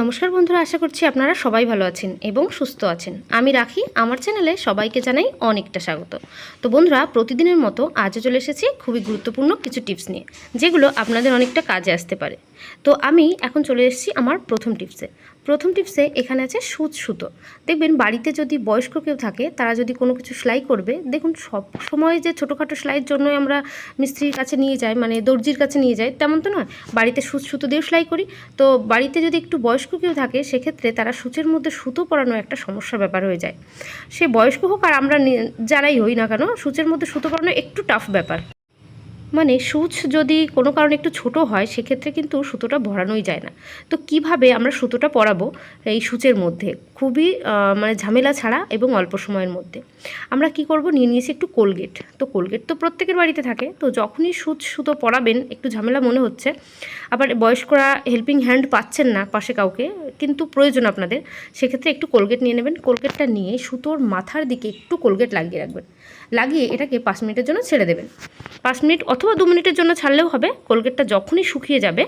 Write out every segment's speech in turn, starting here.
নমস্কার বন্ধুরা, আশা করছি আপনারা সবাই ভালো আছেন এবং সুস্থ আছেন। আমি রাখি, আমার চ্যানেলে সবাইকে জানাই অনেকটা স্বাগত। তো বন্ধুরা, প্রতিদিনের মতো আজও চলে এসেছি খুবই গুরুত্বপূর্ণ কিছু টিপস নিয়ে, যেগুলো আপনাদের অনেকটা কাজে আসতে পারে। তো আমি এখন চলে এসেছি আমার প্রথম টিপসে। প্রথম টিপসে এখানে আছে সুচ সুতো দেখবেন বাড়িতে যদি বয়স্ক কেউ থাকে, তারা যদি কোনো কিছু সেলাই করবে, দেখুন সব সময় যে ছোটোখাটো সেলাইয়ের জন্যই আমরা মিস্ত্রির কাছে নিয়ে যাই মানে দর্জির কাছে নিয়ে যাই, তেমন তো নয়। বাড়িতে সুচ সুতো দিয়েও সেলাই করি। তো বাড়িতে যদি একটু বয়স্ক কেউ থাকে, সেক্ষেত্রে তারা সূচের মধ্যে সুতো পরানো একটা সমস্যার ব্যাপার হয়ে যায়। সে বয়স্ক হোক আর আমরা যারাই হই না কেন, সূচের মধ্যে সুতো পরানো একটু টাফ ব্যাপার। মানে সূচ যদি কোনো কারণে একটু ছোট হয়, সেক্ষেত্রে কিন্তু সুতোটা ভরানোই যায় না। তো কীভাবে আমরা সুতোটা পরাবো এই সূচের মধ্যে? খুবই মানে ঝামেলা ছাড়া এবং অল্প সময়ের মধ্যে। আমরা কি করব? নিয়ে নিয়েছি একটু কোলগেট। তো কোলগেট তো প্রত্যেকের বাড়িতে থাকে। তো যখনই সুচ, সুতো পরাবেন, একটু ঝামেলা মনে হচ্ছে। আবার বয়স্করা হেল্পিং হ্যান্ড পাচ্ছেন না পাশে কাউকে, কিন্তু প্রয়োজন আপনাদের, সেক্ষেত্রে একটু কোলগেট নিয়ে নেবেন। কোলগেটটা নিয়ে সুতোর মাথার দিকে একটু কোলগেট লাগিয়ে রাখবেন। লাগিয়ে এটাকে পাঁচ মিনিটের জন্য ছেড়ে দেবেন। পাঁচ মিনিট অথবা দু মিনিটের জন্য ছাড়লেও হবে, কোলগেটটা যখনই শুকিয়ে যাবে,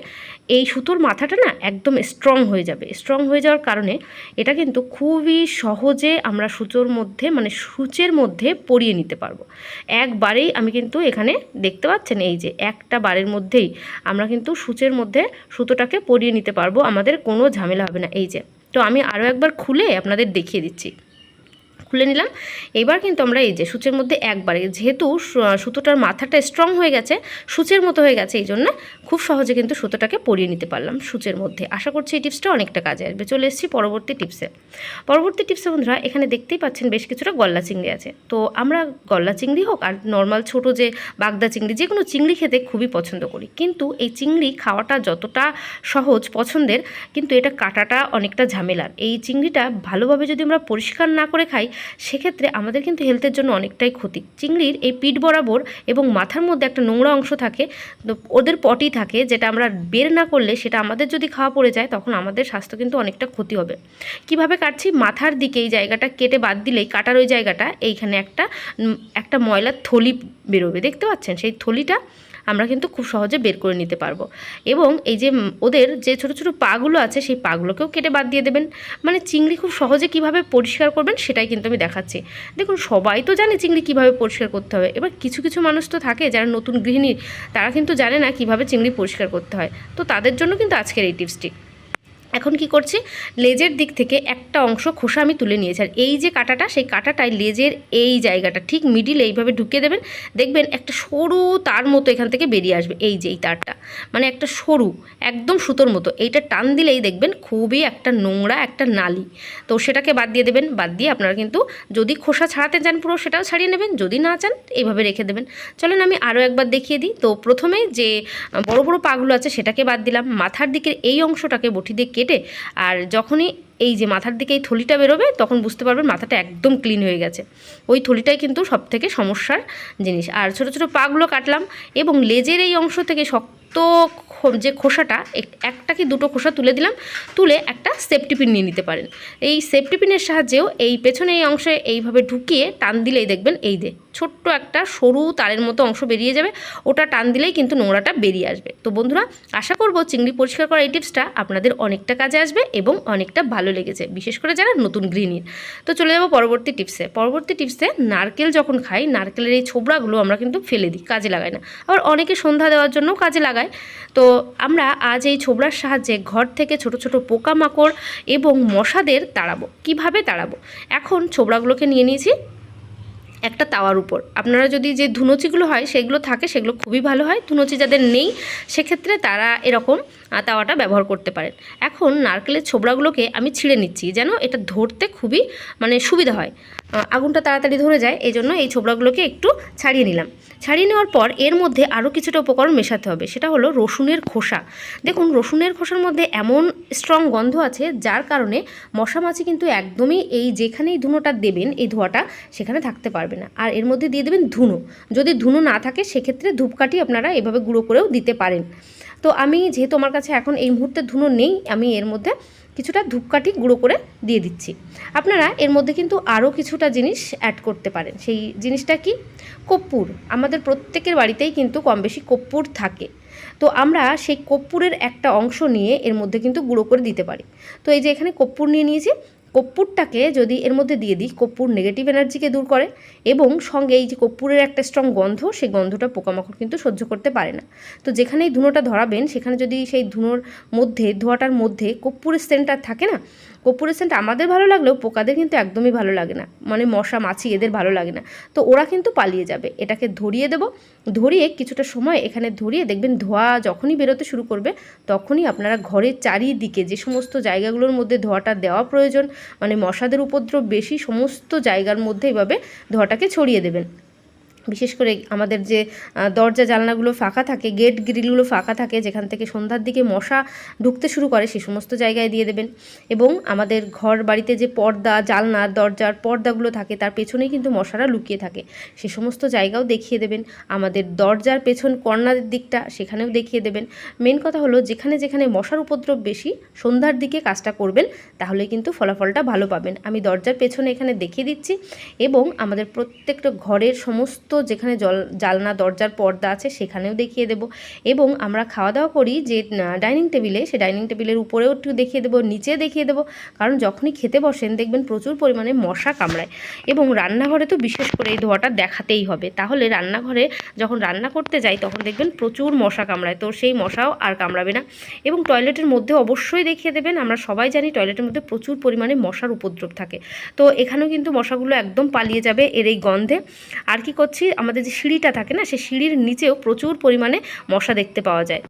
এই সুতোর মাথাটা না একদম স্ট্রং হয়ে যাবে। স্ট্রং হয়ে যাওয়ার কারণে এটা কিন্তু খুবই সহজে আমরা সুতোর মধ্যে মানে সূচের মধ্যে পরিয়ে নিতে পারব। একবারেই আমি কিন্তু এখানে দেখতে পাচ্ছেন এই যে একটা বারের মধ্যেই আমরা কিন্তু সূচের মধ্যে সুতোটাকে পরিয়ে নিতে পারব, আমাদের কোনো ঝামেলা হবে না। এই যে, তো আমি আরও একবার খুলে আপনাদের দেখিয়ে দিচ্ছি। খুলে নিলাম। এবার কিন্তু আমরা এই যে সূচের মধ্যে একবারে, যেহেতু সুতোটার মাথাটা স্ট্রং হয়ে গেছে, সূচের মতো হয়ে গেছে, এই জন্য খুব সহজে কিন্তু সুতোটাকে পরিয়ে নিতে পারলাম সূচের মধ্যে। আশা করছি এই টিপসটা অনেকটা কাজে আসবে। চলে এসেছি পরবর্তী টিপসে। পরবর্তী টিপসে বন্ধুরা, এখানে দেখতেই পাচ্ছেন বেশ কিছুটা গল্লা চিংড়ি আছে। তো আমরা গল্লা চিংড়ি হোক আর নর্মাল ছোট যে বাগদা চিংড়ি, যে কোনো চিংড়ি খেতে খুবই পছন্দ করি। কিন্তু এই চিংড়ি খাওয়াটা যতটা সহজ পছন্দের, কিন্তু এটা কাটাটা অনেকটা ঝামেলার। এই চিংড়িটা ভালোভাবে যদি আমরা পরিষ্কার না করে খাই সেক্ষেত্রে আমাদের কিন্তু হেলথের জন্য অনেকটাই ক্ষতি। চিংড়ির এই পিঠ বরাবর এবং মাথার মধ্যে একটা নোংরা অংশ থাকে ওদের পটি থাকে, যেটা আমরা বের না করলে সেটা আমাদের যদি খাওয়া পড়ে যায়, তখন আমাদের স্বাস্থ্য কিন্তু অনেকটা ক্ষতি হবে। কীভাবে কাটছি? মাথার দিকে এই জায়গাটা কেটে বাদ দিলেই কাটার ওই জায়গাটা, এইখানে একটা একটা ময়লার থলি বেরোবে। দেখতে পাচ্ছেন? সেই থলিটা আমরা কিন্তু খুব সহজে বের করে নিতে পারব। এবং এই যে ওদের যে ছোটো ছোটো পাগুলো আছে, সেই পাগুলোকেও কেটে বাদ দিয়ে দেবেন। মানে চিংড়ি খুব সহজে কীভাবে পরিষ্কার করবেন সেটাই কিন্তু আমি দেখাচ্ছি। দেখুন, সবাই তো জানে চিংড়ি কীভাবে পরিষ্কার করতে হবে। এবার কিছু কিছু মানুষ তো থাকে যারা নতুন গৃহিণী, তারা কিন্তু জানে না কীভাবে চিংড়ি পরিষ্কার করতে হয়। তো তাদের জন্য কিন্তু আজকের এই টিপসটি। এখন কি করছি? লেজের দিক থেকে একটা অংশ খোসা আমি তুলে নিয়েছি। আর এই যে কাটাটা, সেই কাটাটাই লেজের এই জায়গাটা, ঠিক মিডিলে এইভাবে ঢুকিয়ে দেবেন। দেখবেন একটা সরু তার মতো এখান থেকে বেরিয়ে আসবে, এই যে এই তারটা। মানে একটা সরু, একদম সুতোর মতো। এইটা টান দিলেই দেখবেন খুবই একটা নোংরা, একটা নালি। তো সেটাকে বাদ দিয়ে দেবেন। বাদ দিয়ে আপনারা কিন্তু যদি খোসা ছাড়াতে চান পুরো, সেটাও ছাড়িয়ে নেবেন। যদি না চান, এইভাবে রেখে দেবেন। চলেন আমি আরও একবার দেখিয়ে দিই। তো প্রথমে যে বড় বড় পাগুলো আছে, সেটাকে বাদ দিলাম। মাথার দিকের এই অংশটাকে বটি দিয়ে কেটে আর যখনই এই যে মাথার দিকে এই থলিটা বেরোবে, তখন বুঝতে পারবেন মাথাটা একদম ক্লিন হয়ে গেছে। ওই থলিটাই কিন্তু সব থেকে সমস্যার জিনিস। আর ছোট ছোট পাগুলো কাটলাম এবং লেজের এই অংশ থেকে শক্ত যে খোসাটা, এক- একটা কি দুটো খোসা তুলে দিলাম, তুলে একটা সেফটি পিন নিয়ে নিতে পারেন। এই সেফটি পিনের সাহায্যেও এই পেছনে এই অংশে এইভাবে ঢুকিয়ে টান দিলেই দেখবেন এই দে ছোট্ট একটা সরু তারের মতো অংশ বেরিয়ে যাবে, ওটা টান দিলেই কিন্তু নোংরাটা বেরিয়ে আসবে। তো বন্ধুরা, আশা করব চিংড়ি পরিষ্কার করা এই টিপসটা আপনাদের অনেকটা কাজে আসবে এবং অনেকটা ভালো লেগেছে, বিশেষ করে যারা নতুন গৃহিণীর তো চলে যাব পরবর্তী টিপসে। পরবর্তী টিপসে নারকেল যখন খাই, নারকেলের এই ছোবড়াগুলো আমরা কিন্তু ফেলে দিই, কাজে লাগাই না। আবার অনেকে সন্ধ্যা দেওয়ার জন্য কাজে লাগায়। তো আমরা আজ এই ছোবড়ার সাহায্যে ঘর থেকে ছোট ছোট পোকামাকড় এবং মশাদের তাড়াবো। কীভাবে তাড়াবো? এখন ছোবড়াগুলোকে নিয়ে নিয়েছি একটা তাওয়ার উপর। আপনারা যদি যে ধুনুচিগুলো হয়, সেগুলো থাকে, সেগুলো খুবই ভালো হয়। ধুনুচি যাদের নেই, সেক্ষেত্রে তারা এরকম তাওয়াটা ব্যবহার করতে পারেন। এখন নারকেলের ছোবড়াগুলোকে আমি ছিঁড়ে নিচ্ছি যেন এটা ধরতে খুবই মানে সুবিধা হয়। আগুনটা তাড়াতাড়ি ধরে যায় এই জন্য এই ছোবড়াগুলোকে একটু ছাড়িয়ে নিলাম। ছাড়িয়ে নেওয়ার পর এর মধ্যে আরও কিছুটা উপকরণ মেশাতে হবে, সেটা হলো রসুনের খোসা। দেখুন, রসুনের খোসার মধ্যে এমন স্ট্রং গন্ধ আছে যার কারণে মশামাছি কিন্তু একদমই এই যেখানেই ধুনোটা দেবেন, এই ধোঁয়াটা সেখানে থাকতে পারবে না। আর এর মধ্যে দিয়ে দেবেন ধুনো। যদি ধুনো না থাকে, সেক্ষেত্রে ধূপকাঠি আপনারা এভাবে গুঁড়ো করেও দিতে পারেন। তো আমি যেহেতু আমার কাছে এখন এই মুহূর্তে ধুনো নেই, আমি এর মধ্যে কিছুটা ধূপকাঠি গুঁড়ো করে দিয়ে দিচ্ছি। আপনারা এর মধ্যে কিন্তু আরও কিছুটা জিনিস অ্যাড করতে পারেন। সেই জিনিসটা কি? কর্পূর। আমাদের প্রত্যেকের বাড়িতেই কিন্তু কম বেশি কর্পূর থাকে। তো আমরা সেই কর্পূরের একটা অংশ নিয়ে এর মধ্যে কিন্তু গুঁড়ো করে দিতে পারি। তো এই যে এখানে কর্পূর নিয়ে নিয়েছি কর্পূরটাকে যদি এর মধ্যে দিয়ে দিই, কর্পূর নেগেটিভ এনার্জিকে দূর করে এবং সঙ্গে এই যে কর্পূরের একটা স্ট্রং গন্ধ, সেই গন্ধটা পোকামাকড় কিন্তু সহ্য করতে পারে না। তো যেখানেই ধুনোটা ধরাবেন, সেখানে যদি সেই ধুনোর মধ্যে, ধোয়াটার মধ্যে কর্পূরের সেন্টার থাকে না কর্পূরের সেন্ট আমাদের ভালো লাগলেও পোকাদের কিন্তু একদমই ভালো লাগে না। মানে মশা, মাছি এদের ভালো লাগে না। তো ওরা কিন্তু পালিয়ে যাবে। এটাকে ধরিয়ে দেব। ধরিয়ে কিছুটা সময় এখানে ধরিয়ে দেখবেন ধোয়া যখনই বেরোতে শুরু করবে, তখনই আপনারা ঘরের চারিদিকে যে সমস্ত জায়গাগুলোর মধ্যে ধোয়াটা দেওয়া প্রয়োজন মানে মশাদের উপদ্রব বেশি, সমস্ত জায়গার মধ্যে এভাবে ধোয়াটাকে ছড়িয়ে দেবেন। বিশেষ করে আমাদের যে দরজা জানলাগুলো ফাঁকা থাকে গেট গ্রিলগুলো ফাঁকা থাকে, যেখান থেকে সন্ধ্যার দিকে মশা ঢুকতে শুরু করে, সে সমস্ত জায়গায় দিয়ে দেবেন। এবং আমাদের ঘর বাড়িতে যে পর্দা জালনার দরজার পর্দাগুলো থাকে, তার পেছনেই কিন্তু মশারা লুকিয়ে থাকে। সে সমস্ত জায়গাও দেখিয়ে দেবেন। আমাদের দরজার পেছন কর্নারের দিকটা সেখানেও দেখিয়ে দেবেন। মেন কথা হলো, যেখানে যেখানে মশার উপদ্রব বেশি, সন্ধ্যার দিকে কাজটা করবেন তাহলে কিন্তু ফলাফলটা ভালো পাবেন। আমি দরজার পেছনে এখানে দেখিয়ে দিচ্ছি। এবং আমাদের প্রত্যেকটা ঘরের সমস্ত যেখানে জল, জালনা, দরজার পর্দা আছে সেখানেও দেখিয়ে দেব। এবং আমরা খাওয়া দাওয়া করি যে ডাইনিং টেবিলে, সে ডাইনিং টেবিলের উপরেও একটু দেখিয়ে দেবো, নিচে দেখিয়ে দেবো। কারণ যখনই খেতে বসেন দেখবেন প্রচুর পরিমাণে মশা কামড়ায়। এবং রান্নাঘরে তো বিশেষ করে এই ধোয়াটা দেখাতেই হবে। তাহলে রান্নাঘরে যখন রান্না করতে যাই তখন দেখবেন প্রচুর মশা কামড়ায়। তো সেই মশাও আর কামড়াবে না। এবং টয়লেটের মধ্যে অবশ্যই দেখিয়ে দেবেন, আমরা সবাই জানি টয়লেটের মধ্যে প্রচুর পরিমাণে মশার উপদ্রব থাকে। তো এখানেও কিন্তু মশাগুলো একদম পালিয়ে যাবে এর এই গন্ধে। আর কি করছি? আমাদের যে সিঁড়িটা থাকে না সেই সিঁড়ির নিচেও প্রচুর পরিমাণে মশা দেখতে পাওয়া যায়।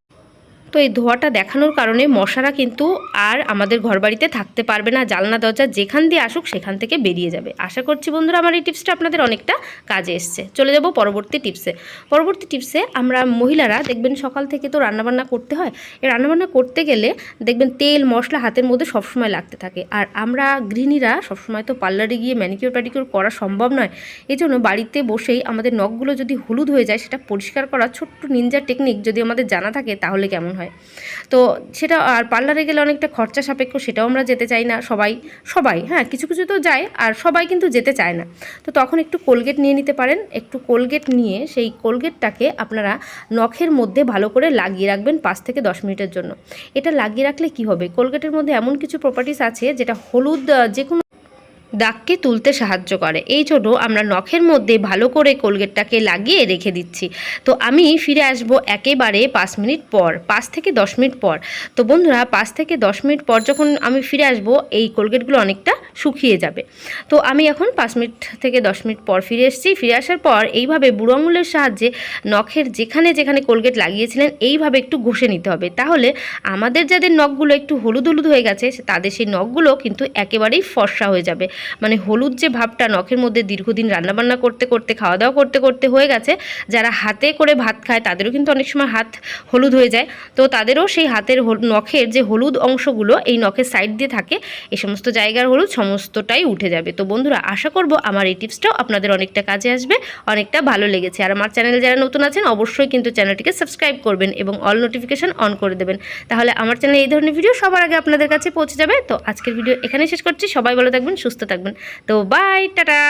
তো এই ধোঁয়াটা দেখানোর কারণে মশারা কিন্তু আর আমাদের ঘরবাড়িতে থাকতে পারবে না। জালনা দরজা যেখান দিয়ে আসুক সেখান থেকে বেরিয়ে যাবে। আশা করছি বন্ধুরা আমার এই টিপসটা আপনাদের অনেকটা কাজে এসছে। চলে যাব পরবর্তী টিপসে। পরবর্তী টিপসে আমরা মহিলারা, দেখবেন সকাল থেকে তো রান্নাবান্না করতে হয়। এই রান্নাবান্না করতে গেলে দেখবেন তেল, মশলা হাতের মধ্যে সবসময় লাগতে থাকে। আর আমরা গৃহিণীরা সবসময় তো পার্লারে গিয়ে ম্যানিকিউর প্যাডিকিওর করা সম্ভব নয়। এই জন্য বাড়িতে বসেই আমাদের নখগুলো যদি হলুদ হয়ে যায়, সেটা পরিষ্কার করা ছোট্ট নিনজার টেকনিক যদি আমাদের জানা থাকে, তাহলে কেমন হয়? তো সেটা আর পার্লারে গেলে অনেকটা খরচা সাপেক্ষ, সেটাও আমরা যেতে চাই না, সবাই সবাই হ্যাঁ কিছু কিছু তো যায় আর সবাই কিন্তু যেতে চায় না। তো তখন একটু কোলগেট নিয়ে নিতে পারেন, একটু কোলগেট নিয়ে সেই কোলগেটটাকে আপনারা নখের মধ্যে ভালো করে লাগিয়ে রাখবেন পাঁচ থেকে দশ মিনিটের জন্য। এটা লাগিয়ে রাখলে কি হবে? কোলগেটের মধ্যে এমন কিছু প্রপার্টিস আছে যেটা হলুদ যে কোনো দাগকে তুলতে সাহায্য করে। এই জন্য আমরা নখের মধ্যে ভালো করে কোলগেটটাকে লাগিয়ে রেখে দিচ্ছি। তো আমি ফিরে আসব একেবারে পাঁচ মিনিট পর, পাঁচ থেকে দশ মিনিট পর। তো বন্ধুরা, পাঁচ থেকে দশ মিনিট পর যখন আমি ফিরে আসব, এই কোলগেটগুলো অনেকটা শুকিয়ে যাবে। তো আমি এখন পাঁচ মিনিট থেকে দশ মিনিট পর ফিরে এসেছি। ফিরে আসার পর এইভাবে বুড়ো আঙুলের সাহায্যে নখের যেখানে যেখানে কোলগেট লাগিয়েছিলেন, এইভাবে একটু ঘষে নিতে হবে। তাহলে আমাদের যাদের নখগুলো একটু হলুদ হলুদ হয়ে গেছে, তাদের সেই নখগুলো কিন্তু একেবারেই ফর্সা হয়ে যাবে। মানে হলুদ যে ভাবটা নখের মধ্যে দীর্ঘদিন রান্নাবান্না করতে করতে খাওয়া দাওয়া করতে করতে হয়ে গেছে, যারা হাতে করে ভাত খায় তাদেরও কিন্তু অনেক সময় হাত হলুদ হয়ে যায়। তো তাদেরও সেই হাতের নখের যে হলুদ অংশগুলো এই নখের সাইড দিয়ে থাকে এই সমস্ত জায়গার হলুদ সমস্তটাই উঠে যাবে। তো বন্ধুরা, আশা করব আমার এই টিপসটাও আপনাদের অনেকটা কাজে আসবে, অনেকটা ভালো লেগেছে। আর আমার চ্যানেলে যারা নতুন আছেন, অবশ্যই কিন্তু চ্যানেলটিকে সাবস্ক্রাইব করবেন এবং অল নোটিফিকেশন অন করে দেবেন। তাহলে আমার চ্যানেলে এই ধরনের ভিডিও সবার আগে আপনাদের কাছে পৌঁছে যাবে। তো আজকের ভিডিও এখানে শেষ করছি। সবাই ভালো থাকবেন, সুস্থ থাকবেন। তো বাই টাটা!